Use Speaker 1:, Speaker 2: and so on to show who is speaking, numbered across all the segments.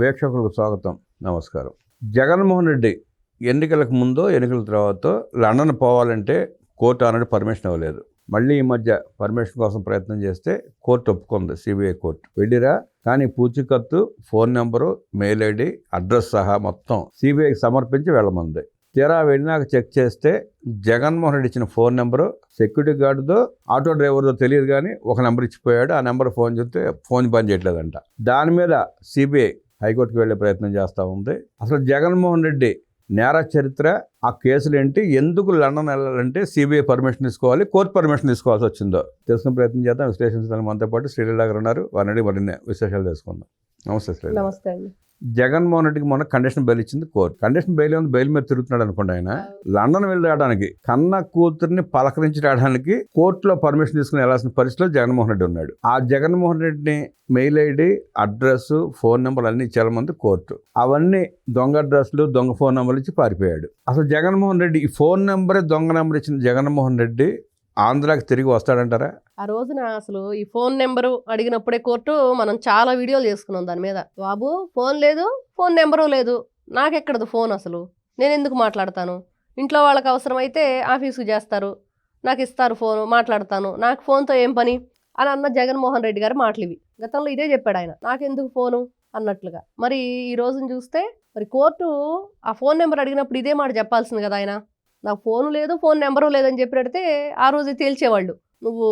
Speaker 1: వీక్షకులకు స్వాగతం. నమస్కారం. జగన్మోహన్ రెడ్డి ఎన్నికలకు ముందో ఎన్నికల తర్వాత లండన్ పోవాలంటే కోర్టు ఆనాడు పర్మిషన్ ఇవ్వలేదు. మళ్ళీ ఈ మధ్య పర్మిషన్ కోసం ప్రయత్నం చేస్తే కోర్టు ఒప్పుకుంది సిబిఐ కోర్టు. వెళ్ళిరా కానీ పూచికత్తు phone number mail ID address సహా మొత్తం సిబిఐకి సమర్పించి వెళ్ళమంది. తీరా వెళ్ళినాక చెక్ చేస్తే జగన్మోహన్ రెడ్డి ఇచ్చిన ఫోన్ నెంబరు సెక్యూరిటీ గార్డుదో ఆటో డ్రైవర్దో తెలియదు కానీ ఒక నెంబర్ ఇచ్చిపోయాడు. ఆ నెంబర్ ఫోన్ చేస్తే ఫోన్ పని చేయట్లేదంట. దాని మీద సిబిఐ హైకోర్టుకు వెళ్ళే ప్రయత్నం చేస్తూ ఉంది. అసలు జగన్మోహన్ రెడ్డి నేర చరిత్ర ఆ కేసులు ఏంటి ఎందుకు లండన్ వెళ్ళాలంటే సిబిఐ పర్మిషన్ తీసుకోవాలి కోర్టు పర్మిషన్ తీసుకోవాల్సి వచ్చిందో. తెలుసుకునే ప్రయత్నం చేద్దాం. విశ్లేషించడానికి మనతో పాటు శ్రీలీల గారు ఉన్నారు. వారిని మరిన్ని విశేషాలు తెలుసుకుందాం. నమస్తే శ్రీలీల.
Speaker 2: నమస్తే అండి.
Speaker 1: జగన్మోహన్ రెడ్డికి మొన్న కండిషన్ బెయిల్ ఇచ్చింది కోర్టు. కండిషన్ బెయిల్ ఉంది బెయిల్ మీద తిరుగుతున్నాడు అనుకోండి ఆయన. లండన్ వెళ్ళి రావడానికి కన్న కూతుర్ని పలకరించి రావడానికి కోర్టులో పర్మిషన్ తీసుకుని వెళ్ళాల్సిన పరిస్థితిలో జగన్మోహన్ రెడ్డి ఉన్నాడు. ఆ జగన్మోహన్ రెడ్డిని mail ID address phone number అన్ని ఇచ్చేమంది కోర్టు. అవన్నీ దొంగ అడ్రస్లు దొంగ ఫోన్ నెంబర్లు ఇచ్చి పారిపోయాడు. అసలు జగన్మోహన్ రెడ్డి ఈ ఫోన్ నెంబరే దొంగ నెంబర్ ఇచ్చిన జగన్మోహన్ రెడ్డి ఆంధ్రాకి తిరిగి వస్తాడంటారా?
Speaker 2: ఆ రోజున అసలు ఈ ఫోన్ నెంబరు అడిగినప్పుడే కోర్టు మనం చాలా వీడియోలు చేసుకున్నాం దాని మీద. బాబు ఫోన్ లేదు ఫోన్ నెంబరు లేదు. నాకెక్కడదు ఫోన్ అసలు? నేను ఎందుకు మాట్లాడతాను? ఇంట్లో వాళ్ళకి అవసరమైతే ఆఫీసుకు చేస్తారు. నాకు ఇస్తారు ఫోన్ మాట్లాడతాను. నాకు ఫోన్తో ఏం పని? అని అన్న జగన్మోహన్ రెడ్డి గారు మాటలు ఇవి గతంలో ఇదే చెప్పాడు ఆయన. నాకెందుకు ఫోను? అన్నట్లుగా. మరి ఈ రోజును చూస్తే మరి కోర్టు ఆ ఫోన్ నెంబర్ అడిగినప్పుడు ఇదే మాట చెప్పాల్సింది కదా ఆయన. నాకు ఫోన్ లేదు ఫోన్ నెంబరు లేదని చెప్పి పెడితే ఆ రోజు తేల్చేవాళ్ళు. నువ్వు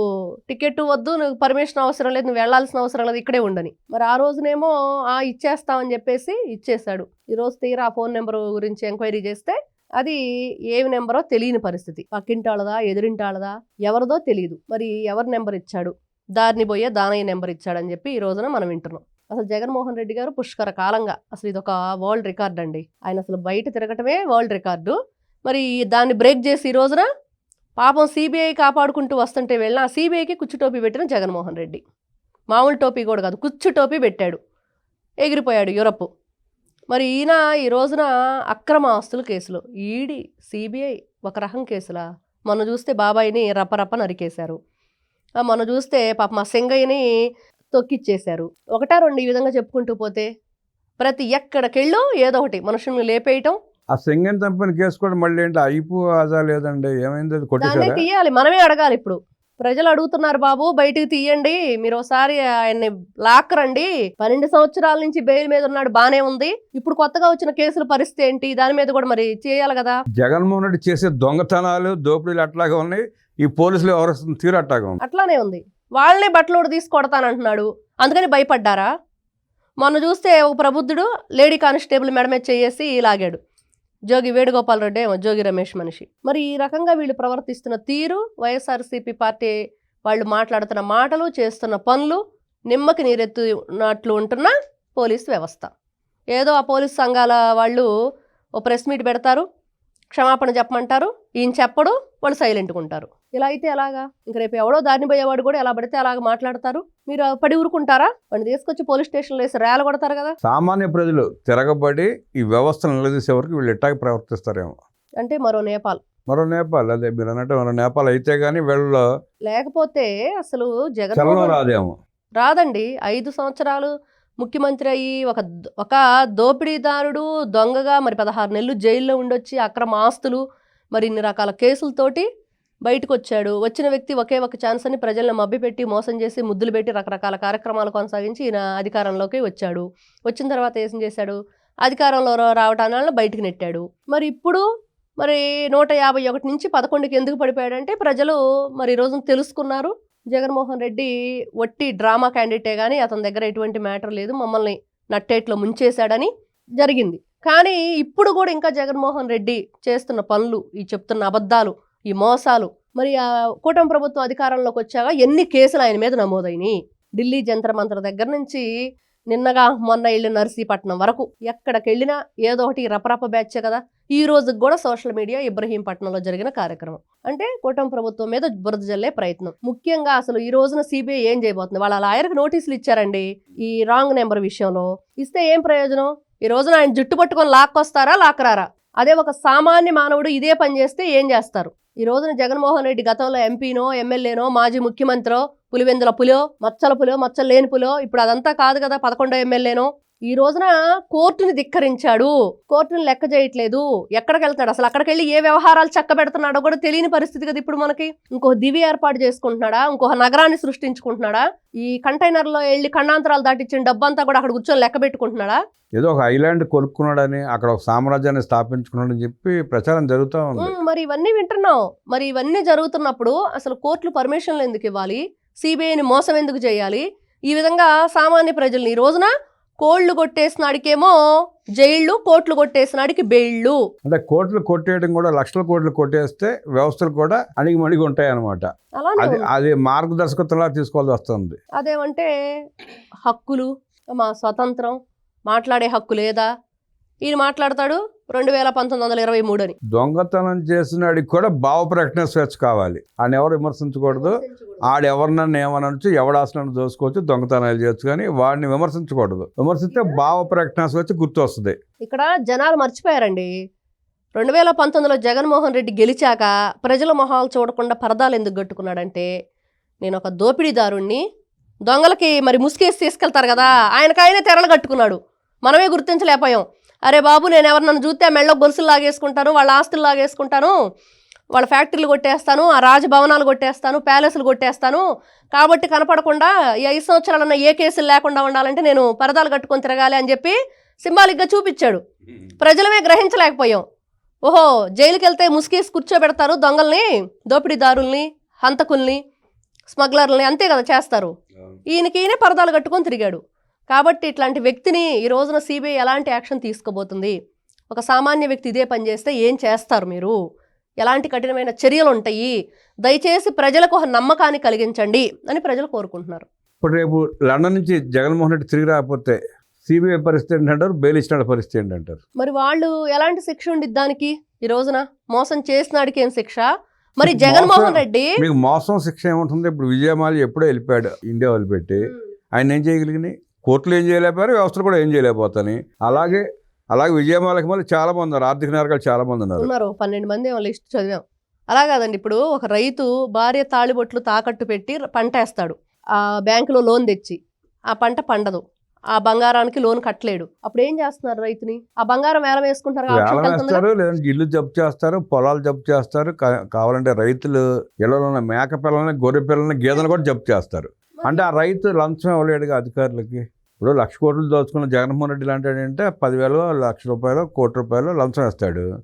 Speaker 2: టికెట్ వద్దు నువ్వు పర్మిషన్ అవసరం లేదు నువ్వు వెళ్ళాల్సిన అవసరం లేదు ఇక్కడే ఉండని. మరి ఆ రోజునేమో ఆ ఇచ్చేస్తామని చెప్పేసి ఇచ్చేశాడు. ఈరోజు తీరా ఆ ఫోన్ నెంబర్ గురించి ఎంక్వైరీ చేస్తే అది ఏమి నెంబరో తెలియని పరిస్థితి. పక్కింటాళ్ళదా ఎదురింటాళ్ళదా ఎవరిదో తెలియదు. మరి ఎవరి నెంబర్ ఇచ్చాడు? దారిని పోయే దానయ్య నెంబర్ ఇచ్చాడని చెప్పి ఈ రోజున మనం వింటున్నాం. అసలు జగన్మోహన్ రెడ్డి గారు పుష్కర కాలంగా. అసలు ఇది ఒక వరల్డ్ రికార్డ్ అండి. ఆయన అసలు బయట తిరగటమే వరల్డ్ రికార్డు. మరి దాన్ని బ్రేక్ చేసి ఈ రోజున పాపం సిబిఐ కాపాడుకుంటూ వస్తుంటే వెళ్ళిన ఆ సిబిఐకి కుచ్చు టోపీ పెట్టిన జగన్మోహన్ రెడ్డి. మామూలు టోపీ కూడా కాదు కుచ్చు టోపీ పెట్టాడు. ఎగిరిపోయాడు యూరప్ మరి ఈయన ఈ రోజున అక్రమ ఆస్తుల కేసులు ఈడీ సిబిఐ ఒక రకం కేసులా? మొన్న చూస్తే బాబాయిని రప్పరప్ప నరికేశారు. మనం మొన్న చూస్తే పాప మా సింగయ్యని తొక్కిచ్చేశారు. ఒకటా రెండు ఈ విధంగా చెప్పుకుంటూ పోతే ప్రతి ఎక్కడికెళ్ళో ఏదో ఒకటి మనుషుల్ని లేపేయటం
Speaker 1: ఆ సింగన్ చంపిన కేసు కూడా మళ్ళీ ఏంటి? అయిపో ఆజా లేదండి. ఏమైంది? అది
Speaker 2: దాన్నే
Speaker 1: కొట్టేశారా
Speaker 2: తీయాలి. మనమే అడగాలి ఇప్పుడు. ప్రజలు అడుగుతున్నారు బాబు బయటికి తీయండి. మీరు ఒకసారి ఆయన్ని లాక్కరండి పన్నెండు సంవత్సరాల నుంచి బెయిల్ మీద ఉన్నాడు బానే ఉంది. ఇప్పుడు కొత్తగా వచ్చిన కేసుల పరిస్థితి ఏంటి? దాని మీద కూడా మరి చేయాలి కదా.
Speaker 1: జగన్మోహన్ రెడ్డి చేసే దొంగతనాలు దోపిడీలు అట్లాగే ఉన్నాయి. ఈ పోలీసులు ఎవరు తీరు అట్లాగే ఉంది.
Speaker 2: అట్లానే ఉంది. వాళ్ళనే బట్టలోడు తీసి కొడతానంటున్నాడు. అందుకని భయపడ్డారా? మొన్న చూస్తే ఒక ప్రబుద్ధుడు లేడీ కానిస్టేబుల్ మెడ మీద చేసి లాగాడు జోగి వేణుగోపాల్ రెడ్డి ఏమో జోగి రమేష్ మనిషి. మరి ఈ రకంగా వీళ్ళు ప్రవర్తిస్తున్న తీరు వైఎస్ఆర్సీపీ పార్టీ వాళ్ళు మాట్లాడుతున్న మాటలు చేస్తున్న పనులు నిమ్మకి నీరెత్తున్నట్లు ఉంటున్న పోలీస్ వ్యవస్థ. ఏదో ఆ పోలీస్ సంఘాల వాళ్ళు ఓ ప్రెస్ మీట్ పెడతారు క్షమాపణ చెప్పమంటారు ఈయన చెప్పడు వాళ్ళు సైలెంట్గా ఉంటారు. ఇలా అయితే ఎలాగా? ఇంక రేపు ఎవడో దారిని పోయేవాడు కూడా ఎలా పడితే అలాగ మాట్లాడతారు. మీరు పడి ఊరుకుంటారా? వాడిని తీసుకొచ్చి పోలీస్ స్టేషన్లో వేసి రేల కొడతారు కదా?
Speaker 1: సామాన్య ప్రజలు తిరగబడి ఈ వ్యవస్థను నిలదీసే వరకు వీళ్ళు ఎట్టాగే ప్రవర్తిస్తారేమో.
Speaker 2: అంటే మరో నేపాల్.
Speaker 1: మరో నేపాల్ అదే మీరు అన్నట్టు మరో నేపాల్ అయితే కానీ వీళ్ళలో
Speaker 2: లేకపోతే అసలు జగన్మోహన్
Speaker 1: రాదేమో.
Speaker 2: రాదండి. ఐదు సంవత్సరాలు ముఖ్యమంత్రి అయ్యి ఒక ఒక దోపిడీదారుడు దొంగగా మరి పదహారు నెలలు జైల్లో ఉండొచ్చి అక్రమ ఆస్తులు మరి ఇన్ని రకాల కేసులతోటి బయటకు వచ్చాడు వచ్చిన వ్యక్తి ఒకే ఒక ఛాన్స్ అని ప్రజలను మభ్యపెట్టి మోసం చేసి ముద్దులు పెట్టి రకరకాల కార్యక్రమాలు కొనసాగించి ఈయన అధికారంలోకి వచ్చాడు. వచ్చిన తర్వాత ఏం చేశాడు? అధికారంలో రా- రావటాన బయటికి నెట్టాడు. మరి ఇప్పుడు మరి నూట యాభై ఒకటి నుంచి పదకొండుకి ఎందుకు పడిపోయాడంటే ప్రజలు మరి ఈ రోజున తెలుసుకున్నారు. జగన్మోహన్ రెడ్డి వట్టి డ్రామా క్యాండిడేటే కానీ అతని దగ్గర ఎటువంటి మ్యాటర్ లేదు. మమ్మల్ని నట్టేట్లో ముంచేశాడని జరిగింది. కానీ ఇప్పుడు కూడా ఇంకా జగన్మోహన్ రెడ్డి చేస్తున్న పనులు ఈ చెప్తున్న అబద్ధాలు ఈ మోసాలు మరి ఆ కూటమి ప్రభుత్వం అధికారంలోకి వచ్చాక ఎన్ని కేసులు ఆయన మీద నమోదైనాయి? ఢిల్లీ జంతర్ మంత్ర దగ్గర నుంచి నిన్నగా మొన్న వెళ్ళిన నర్సీపట్నం వరకు ఎక్కడికెళ్ళినా ఏదో ఒకటి రపరప బ్యాచే కదా. ఈ రోజు కూడా సోషల్ మీడియా ఇబ్రహీంపట్నంలో జరిగిన కార్యక్రమం. అంటే కూటమి ప్రభుత్వం మీద బురద జల్లే ప్రయత్నం. ముఖ్యంగా అసలు ఈ రోజున సిబిఐ ఏం చేయబోతుంది? వాళ్ళ లాయర్కి నోటీసులు ఇచ్చారండి ఈ రాంగ్ నెంబర్ విషయంలో. ఇస్తే ఏం ప్రయోజనం? ఈ రోజున ఆయన జుట్టు పట్టుకొని లాక్కొస్తారా లాక్కరారా? అదే ఒక సామాన్య మానవుడు ఇదే పని చేస్తే ఏం చేస్తారు? ఈ రోజున జగన్మోహన్ రెడ్డి గతంలో ఎంపీనో ఎమ్మెల్యేనో మాజీ ముఖ్యమంత్రో పులివెందుల పులో మచ్చల పులో మచ్చలు లేని పులో ఇప్పుడు అదంతా కాదు కదా పదకొండో ఎమ్మెల్యేనో. ఈ రోజున కోర్టుని ధిక్కరించాడు. కోర్టుని లెక్క చేయట్లేదు. ఎక్కడికి వెళ్తాడు అసలు అక్కడికి వెళ్ళి ఏ వ్యవహారాలు చక్క పెడుతున్నాడో కూడా తెలియని పరిస్థితి కదా ఇప్పుడు మనకి. ఇంకో దివి ఏర్పాటు చేసుకుంటున్నాడా? ఇంకో నగరాన్ని సృష్టించుకుంటున్నాడా? ఈ కంటైనర్లో వెళ్ళి ఖండాంతరాలు దాటిచ్చిన డబ్బంతా కూడా అక్కడ కూర్చొని లెక్క పెట్టుకుంటున్నాడా?
Speaker 1: ఏదో ఒక ఐలాండ్ కొనుక్కున్నాడని అక్కడ ఒక సామ్రాజ్యాన్ని స్థాపించుకున్నాడని చెప్పి ప్రచారం జరుగుతూ ఉంది.
Speaker 2: మరి ఇవన్నీ వింటున్నాం. మరి ఇవన్నీ జరుగుతున్నప్పుడు అసలు కోర్టులు పర్మిషన్లు ఎందుకు ఇవ్వాలి? సిబిఐని మోసం ఎందుకు చేయాలి? ఈ విధంగా సామాన్య ప్రజల్ని ఈ రోజున కోళ్ళు కొట్టేసినాడికేమో జైళ్ళు కోట్లు కొట్టేసినాడికి బెయిళ్ళు
Speaker 1: అంటే కోట్లు కొట్టేయడం కూడా లక్షల కోట్లు కొట్టేస్తే వ్యవస్థలు కూడా అణిగి మణిగి ఉంటాయి అనమాట అది. అది మార్గదర్శకత్వంలా తీసుకోవాల్సి వస్తుంది.
Speaker 2: అదేమంటే హక్కులు మా స్వతంత్రం మాట్లాడే హక్కు లేదా? ఈయన మాట్లాడతాడు రెండు వేల పంతొమ్మిది వందల ఇరవై మూడు అని.
Speaker 1: దొంగతనం చేసినాడికి కూడా భావ ప్రకటన స్వేచ్ఛ కావాలి. ఆయన ఎవరు విమర్శించకూడదు. ఆడెవరినన్నా ఏమనొచ్చు ఎవడాసనని దోసుకోవచ్చు దొంగతనాలు చేయొచ్చు కానీ వాడిని విమర్శించకూడదు. విమర్శిస్తే భావ ప్రకటన స్వేచ్ఛ గుర్తు వస్తుంది
Speaker 2: ఇక్కడ జనాలు మర్చిపోయారండి. రెండు వేల పంతొమ్మిదిలో జగన్మోహన్ రెడ్డి గెలిచాక ప్రజల మొహాలు చూడకుండా పరదాలు ఎందుకు కట్టుకున్నాడంటే నేను ఒక దోపిడీదారుణ్ణి దొంగలకి మరి ముసుకేసి తీసుకెళ్తారు కదా ఆయనకు ఆయనే తెరలు కట్టుకున్నాడు. మనమే గుర్తించలేకపోయాం. అరే బాబు నేను ఎవరు నన్ను చూస్తే మెళ్ళో గొలుసులు లాగేసుకుంటాను వాళ్ళ ఆస్తులు లాగేసుకుంటాను వాళ్ళ ఫ్యాక్టరీలు కొట్టేస్తాను ఆ రాజభవనాలు కొట్టేస్తాను ప్యాలెస్లు కొట్టేస్తాను. కాబట్టి కనపడకుండా ఈ ఐదు సంవత్సరాలన్న ఏ కేసులు లేకుండా ఉండాలంటే నేను పరదాలు కట్టుకొని తిరగాలి అని చెప్పి సింబాలిక్గా చూపించాడు. ప్రజలమే గ్రహించలేకపోయాం. ఓహో జైలుకి వెళ్తే ముసుకేసి కూర్చోబెడతారు దొంగల్ని దోపిడీదారుల్ని హంతకుల్ని స్మగ్లర్లని అంతే కదా చేస్తారు. ఈయనకి ఈయనే పరదాలు కట్టుకొని తిరిగాడు. కాబట్టి ఇట్లాంటి వ్యక్తిని ఈ రోజున సిబిఐ ఎలాంటి యాక్షన్ తీసుకోబోతుంది? ఒక సామాన్య వ్యక్తి ఇదే పని చేస్తే ఏం చేస్తారు మీరు? ఎలాంటి కఠినమైన చర్యలు ఉంటాయి? దయచేసి ప్రజలకు ఒక నమ్మకాన్ని కలిగించండి అని ప్రజలు కోరుకుంటున్నారు.
Speaker 1: ఇప్పుడు రేపు లండన్ నుంచి జగన్మోహన్ రెడ్డి తిరిగి రాకపోతే సిబిఐ పరిస్థితి ఏంటంటారు బెయిల్ ఇచ్చిన పరిస్థితి ఏంటంటారు
Speaker 2: మరి వాళ్ళు ఎలాంటి శిక్ష ఉండిద్ది దానికి ఈ రోజున? మోసం చేసినాడికి ఏం శిక్ష? మరి జగన్మోహన్ రెడ్డి
Speaker 1: మీకు మోసం శిక్ష ఏముంటుంది? ఇప్పుడు విజయమాలి ఎప్పుడో వెళ్ళిపోయాడు ఇండియా వదిలిపెట్టి. ఆయన ఏం చేయగలిగినాయి కోర్టులు ఏం చేయలేకపోయారు వ్యవస్థలు కూడా ఏం చేయలేకపోతాయి అలాగే అలాగే విజయమాలకి మళ్ళీ చాలా మంది ఉన్నారు. ఆర్థిక నేరగాలు చాలా మంది ఉన్నారు.
Speaker 2: ఉన్నారు. పన్నెండు మంది లిస్ట్ చదివాం. అలా కాదండి. ఇప్పుడు ఒక రైతు భార్య తాళిబొట్లు తాకట్టు పెట్టి పంట వేస్తాడు. ఆ బ్యాంకులో లోన్ తెచ్చి ఆ పంట పండదు. ఆ బంగారానికి లోన్ కట్టలేడు. అప్పుడు ఏం చేస్తున్నారు రైతుని? ఆ బంగారం వేలం వేసుకుంటారు
Speaker 1: లేదంటే ఇల్లు జప్తు చేస్తారు పొలాలు జప్తు చేస్తారు కావాలంటే రైతులు ఇళ్ళలో ఉన్న మేక పిల్లల్ని గొర్రె పిల్లల్ని గేదెలు కూడా జప్తు చేస్తారు. అంటే ఆ రైతు లంచం ఇవ్వలేడుగా అధికారులకి. ఇప్పుడు లక్ష కోట్లు దోచుకున్న జగన్మోహన్ రెడ్డి లాంటి అంటే పదివేలు లక్ష రూపాయలు కోటి రూపాయలు లంచం వేస్తాడు.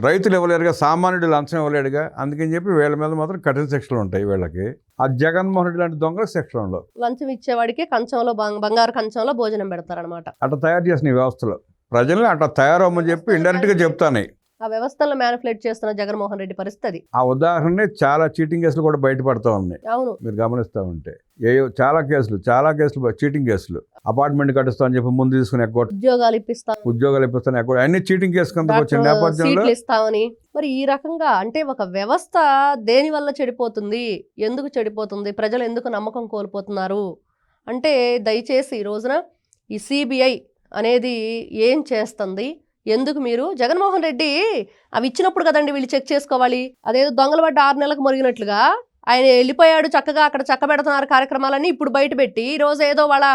Speaker 1: రైతులు ఇవ్వలేరుగా సామాన్యుడు లంచం ఇవ్వలేడుగా. అందుకని చెప్పి వీళ్ళ మీద మాత్రం కఠిన శిక్షలు ఉంటాయి వీళ్ళకి. ఆ జగన్మోహన్ రెడ్డి లాంటి దొంగలకు శిక్షలు ఉండవు
Speaker 2: లంచం ఇచ్చేవాడికి కంచంలో బంగ- బంగారు కంచంలో భోజనం పెడతారనమాట
Speaker 1: అట్లా తయారు చేసిన వ్యవస్థలో. ప్రజల్ని అట్లా తయారవ్వమని చెప్పి ఇండైరెక్ట్గా చెప్తాను.
Speaker 2: ఆ వ్యవస్థలను మ్యానిపులేట్ చేస్తున్న జగన్మోహన్ రెడ్డి పరిస్థితి.
Speaker 1: ఆ ఉదాహరణే చాలా చీటింగ్ కేసులు కూడా బయటపడతా ఉన్నాయి.
Speaker 2: అవును.
Speaker 1: మీరు గమనిస్తూ ఉంటే. ఏ చాలా కేసులు చాలా కేసులు చీటింగ్ కేసులు అపార్ట్మెంట్ కట్టిస్తా అని చెప్పి ముందు తీసుకుని ఎగ్గొట్ట
Speaker 2: ఉద్యోగాలు ఇప్పిస్తాం.
Speaker 1: ఉద్యోగాలు ఇప్పిస్తాను ఎగ్గొట్ట అన్ని చీటింగ్ కేసు కింద వచ్చిన నేపథ్యంలో
Speaker 2: ఇస్తామని మరి ఈ రకంగా అంటే ఒక వ్యవస్థ దేని వల్ల చెడిపోతుంది? ఎందుకు చెడిపోతుంది? ప్రజలు ఎందుకు నమ్మకం కోల్పోతున్నారు? అంటే దయచేసి ఈ రోజున ఈ సిబిఐ అనేది ఏం చేస్తుంది? ఎందుకు మీరు? జగన్మోహన్ రెడ్డి అవి ఇచ్చినప్పుడు కదండి వీళ్ళు చెక్ చేసుకోవాలి. అదేదో దొంగల పడ్డ ఆరు నెలలకు మురిగినట్లుగా ఆయన వెళ్ళిపోయాడు చక్కగా అక్కడ చక్క పెడుతున్నారు కార్యక్రమాలన్నీ ఇప్పుడు బయట పెట్టి ఈ రోజు ఏదో వాళ్ళ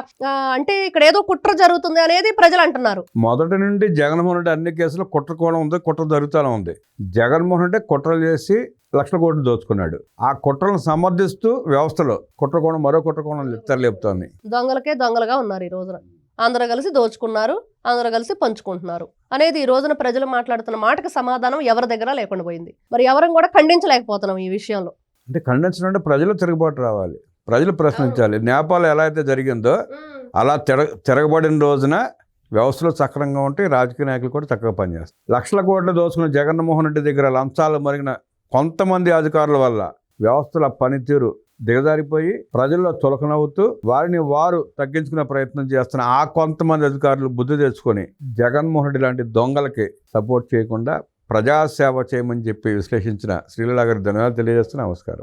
Speaker 2: అంటే ఇక్కడ ఏదో కుట్ర జరుగుతుంది అనేది ప్రజలు అంటున్నారు.
Speaker 1: మొదటి నుండి జగన్మోహన్ రెడ్డి అన్ని కేసులు కుట్ర కూడా ఉంది కుట్ర జరుగుతూనే ఉంది. జగన్మోహన్ రెడ్డి కుట్రలు చేసి లక్షల కోట్లు దోచుకున్నాడు. ఆ కుట్రలను సమర్థిస్తూ వ్యవస్థలో కుట్ర కోణం మరో కుట్ర కోణం తెరలేపుతోంది
Speaker 2: దొంగలకే దొంగలుగా ఉన్నారు ఈ రోజున. అందరూ కలిసి దోచుకున్నారు అందరూ కలిసి పంచుకుంటున్నారు. అనేది ఈ రోజున ప్రజలు మాట్లాడుతున్న మాటకు సమాధానం ఎవరి దగ్గర లేకుండా పోయింది. మరి ఎవరం కూడా ఖండించలేకపోతున్నాం ఈ విషయంలో.
Speaker 1: అంటే ఖండించడం అంటే ప్రజలు తిరుగుబాటు రావాలి. ప్రజలు ప్రశ్నించాలి. నేపాల్ ఎలా అయితే జరిగిందో అలా తిరగ తిరగబడిన రోజున వ్యవస్థలు సక్రంగా ఉంటే రాజకీయ నాయకులు కూడా చక్కగా పనిచేస్తారు. లక్షల కోట్లు దోచుకున్న జగన్మోహన్ రెడ్డి దగ్గర లంచాలు మరిగిన కొంతమంది అధికారుల వల్ల వ్యవస్థల పనితీరు దిగజారిపోయి ప్రజల్లో చులకనవుతూ వారిని వారు తగ్గించుకునే ప్రయత్నం చేస్తున్న ఆ కొంతమంది అధికారులు బుద్ధి తెచ్చుకొని జగన్మోహన్ రెడ్డి లాంటి దొంగలకి సపోర్ట్ చేయకుండా ప్రజాసేవ చేయమని చెప్పి విశ్లేషించిన శ్రీలీలా గారికి ధన్యవాదాలు తెలియజేస్తున్న నమస్కారం.